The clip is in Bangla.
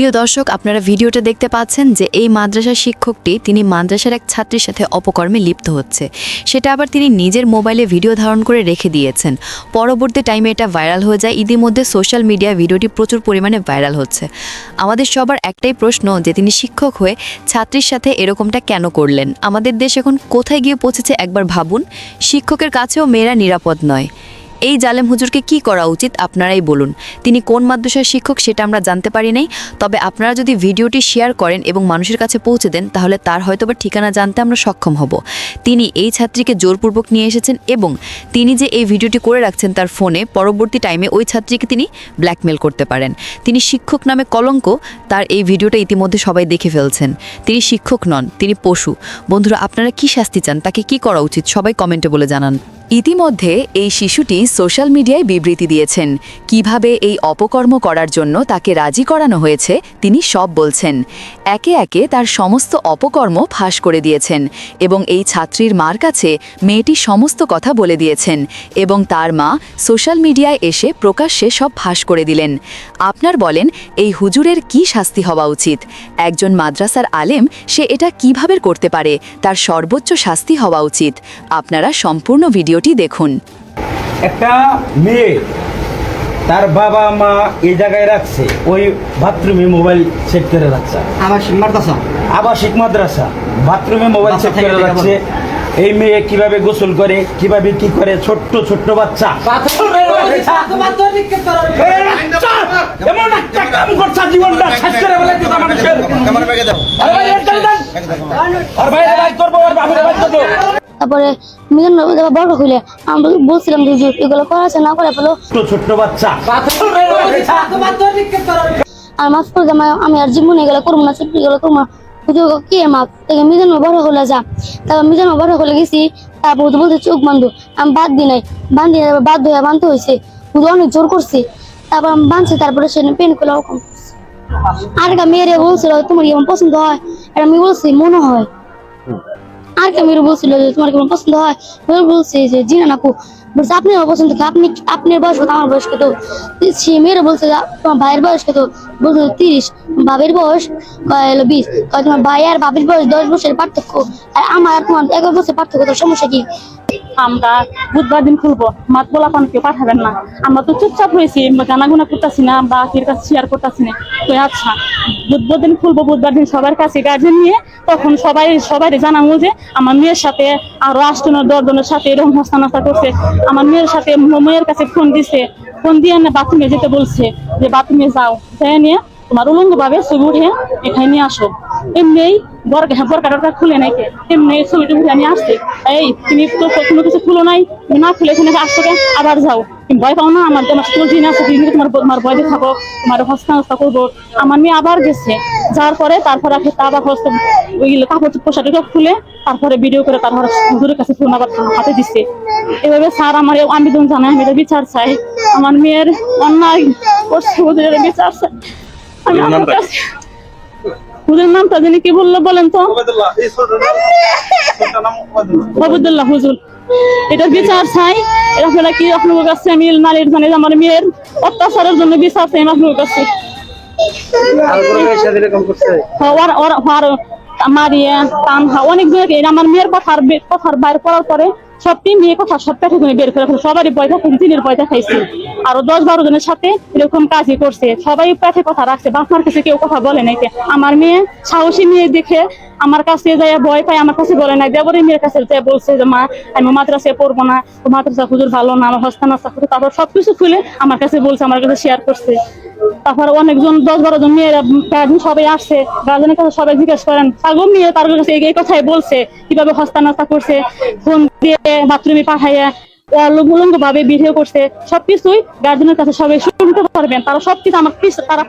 প্রিয় দর্শক, আপনারা ভিডিওটা দেখতে পাচ্ছেন যে এই মাদ্রাসার শিক্ষকটি তিনি মাদ্রাসার এক ছাত্রীর সাথে অপকর্মে লিপ্ত হচ্ছে। সেটা আবার তিনি নিজের মোবাইলে ভিডিও ধারণ করে রেখে দিয়েছেন। পরবর্তী টাইমে এটা ভাইরাল হয়ে যায়। ইতিমধ্যে সোশ্যাল মিডিয়ায় ভিডিওটি প্রচুর পরিমাণে ভাইরাল হচ্ছে। আমাদের সবার একটাই প্রশ্ন যে তিনি শিক্ষক হয়ে ছাত্রীর সাথে এরকমটা কেন করলেন? আমাদের দেশ এখন কোথায় গিয়ে পৌঁছেছে একবার ভাবুন? শিক্ষকের কাছেও মেয়েরা নিরাপদ নয়। এই জালেম হুজুরকে কি করা উচিত আপনারাই বলুন। তিনি কোন মাদ্রাসার শিক্ষক সেটা আমরা জানতে পারি নাই। তবে আপনারা যদি ভিডিওটি শেয়ার করেন এবং মানুষের কাছে পৌঁছে দেন, তাহলে তার হয়তোবা ঠিকানা জানতে আমরা সক্ষম হব। তিনি এই ছাত্রীকে জোরপূর্বক নিয়ে এসেছেন এবং তিনি যে এই ভিডিওটি করে রাখছেন তার ফোনে, পরবর্তী টাইমে ওই ছাত্রীকে তিনি ব্ল্যাকমেল করতে পারেন। তিনি শিক্ষক নামে কলঙ্ক, তার এই ভিডিওটা ইতিমধ্যে সবাই দেখে ফেলছেন। তিনি শিক্ষক নন, তিনি পশু। বন্ধুরা, আপনারা কি শাস্তি চান? তাকে কি করা উচিত? সবাই কমেন্টে বলে জানান। ইতিমধ্যে এই শিশুটি সোশ্যাল মিডিয়ায় বিবৃতি দিয়েছেন। কীভাবে এই অপকর্ম করার জন্য তাকে রাজি করানো হয়েছে, তিনি সব বলছেন। একে একে তার সমস্ত অপকর্ম ফাঁস করে দিয়েছেন এবং এই ছাত্রীর মার কাছে মেয়েটি সমস্ত কথা বলে দিয়েছেন এবং তার মা সোশ্যাল মিডিয়ায় এসে প্রকাশ্যে সব ফাঁস করে দিলেন। আপনার বলেন, এই হুজুরের কি শাস্তি হওয়া উচিত? একজন মাদ্রাসার আলেম, সে এটা কীভাবে করতে পারে? তার সর্বোচ্চ শাস্তি হওয়া উচিত। আপনারা সম্পূর্ণ ভিডিওটি দেখুন। একটা মেয়ে তার বাবা মা এই জায়গায় রাখছে ওই বাথরুমে মোবাইল সেট করে রাখছে। আমার মারতাসা আবাসিক মাদ্রাসা বাথরুমে মোবাইল সেট করে রাখছে। এই মেয়ে কীভাবে গোসল করে কীভাবে কি করে ছোট্ট ছোট্ট বাচ্চা। এই বাচ্চা! এমন একটা কাম করছে জীবনটা তারপরে মিজান বড় হইলে আমি বলছিলাম যে এগুলো করা আছে না করে ফেলো ছোট্ট বাচ্চা। আর মাফ করে দাও আমি আর জীবনে এগুলো করব না ছোট্ট এগুলো করব না। কে থেকে মিজান বড় হলে যা। তারপর মিজান বড় হলে গেছি তারপর বলছে চোখ বান্ধু আমি বাদ দি নাই। বান্ধি বাধ্য হয়ে বাঁধতে হয়েছে। হুজুর অনেক জোর করছে। তারপর আমি বাঁধছি তারপরে সে পেন খুলে ওরকম। আর একটা মেয়েরে বলছিল তোমার পছন্দ হয়? আর আমি বলছি মনে হয়। আর কে মেরে বলছিল যে তোমার কেমন পছন্দ হয় আমি বলছি যে জি না নাকু। বলছে, আপনি আমার পছন্দ কি আপনি, আপনার বয়স কত? আমার বয়স কত? সে মেয়েরা বলছে যে, তোমার ভাইয়ের বয়স কত? বলছে, তিরিশ। বাবের বয়স হলো বিশ? তোমার ভাই আর বাবির বয়স দশ বছরের পার্থক্য। আর আমার তোমার এগারো বছর পার্থক্য সমস্যা কি? আমরা বুধবার দিন খুলবো। মাত বলা পাঠাবেন না। আমরা তো চুপচাপ হয়েছি করতেছি না বা কাছে শেয়ার করতেছি না। তো আচ্ছা বুধবার দিন খুলবো, বুধবার দিন সবার কাছে গার্জেন নিয়ে, তখন সবাই সবাই জানাব যে আমার মেয়ের সাথে আরও আটজন দশজনের সাথে এরকম হস্তানাস্তা করছে। আমার মেয়ের সাথে মেয়ের কাছে ফোন দিছে ফোন দিয়ে বাথরুমে যেতে বলছে যে, বাথরুমে যাও। যাই নিয়ে তোমার উলঙ্গ ভাবে ছবি উঠে এখানে নিয়ে আসো। এমনি টরকা খুলে নাই এমনি ছবিটা উঠে নিয়ে আসছে। এই তুমি তো কোনো কিছু খুলো নাই। না খুলে এখানে আসছো কে? আবার যাও। তুমি ভয় পাও না? আমার তোমার স্কুল দিন আছে তুমি তোমার তোমার ভয় থাকো তোমার হস্তা হস্তা করব। আমার মেয়ে আবার গেছে। যাওয়ার পরে তারপরে আবার আবার হস্ত ওই কাপড় পোশাকটা খুলে তারপরে ভিডিও করে তারপর হুজুরের কাছে ফোন আবার হাতে দিচ্ছে এভাবে স্যার আমার আবেদন জানাই আমি এটা বিচার চাই। আমার মেয়ের অন্যায় করছে বিচার চাই। আমি আমার কাছে হুজুরের নামটা জানি কি বলল বলেন তো? আবুদুল্লাহ হুজুর। এটা বিচার চাই। এটা কি আপনার কাছে আমি নারীর জানি আমার মেয়ের অত্যাচারের জন্য বিচার চাই আপনার কাছে? হওয়ার মারিয়া তানহা অনেক আমার মেয়ের কথার কথার বাইর করার পরে মেয়ে কথা বের করে সবারই দিনের ভয় দেখাইছে। আরও দশ বারো জনের সাথে এরকম কাজই করছে। সবাই কথা রাখছে। বাপমার কাছে কেউ কথা বলে নাই আমার মেয়ে সাহসী মেয়ে দেখে আমার কাছে যায় ভয় পায়, আমার কাছে বলে নাই। দেবরের মেয়ের কাছে বলছে যে, মা, আমি মাদ্রাসায় পড়ব না। মাদ্রাসা হুজুর ভালো না, আমার হস্তান তারপর সবকিছু খুলে আমার কাছে বলছে, আমার কাছে শেয়ার করছে। তারপর অনেকজন, দশ বারো জন মেয়েরা সবাই আসছে। গার্জেনের কাছে সবাই জিজ্ঞেস করেন তাগো মেয়ে? তার কাছে এই- এই কথাই বলছে, কীভাবে হস্তানাস্তা করছে? ফোন দিয়ে বাথরুমে পাঠাইয়া উলঙ্গ ভাবে ভিডিও করছে, সবকিছুই গার্জেনের কাছে সবাই শুনতে পারবেন। তারা সবকিছু আমার তারা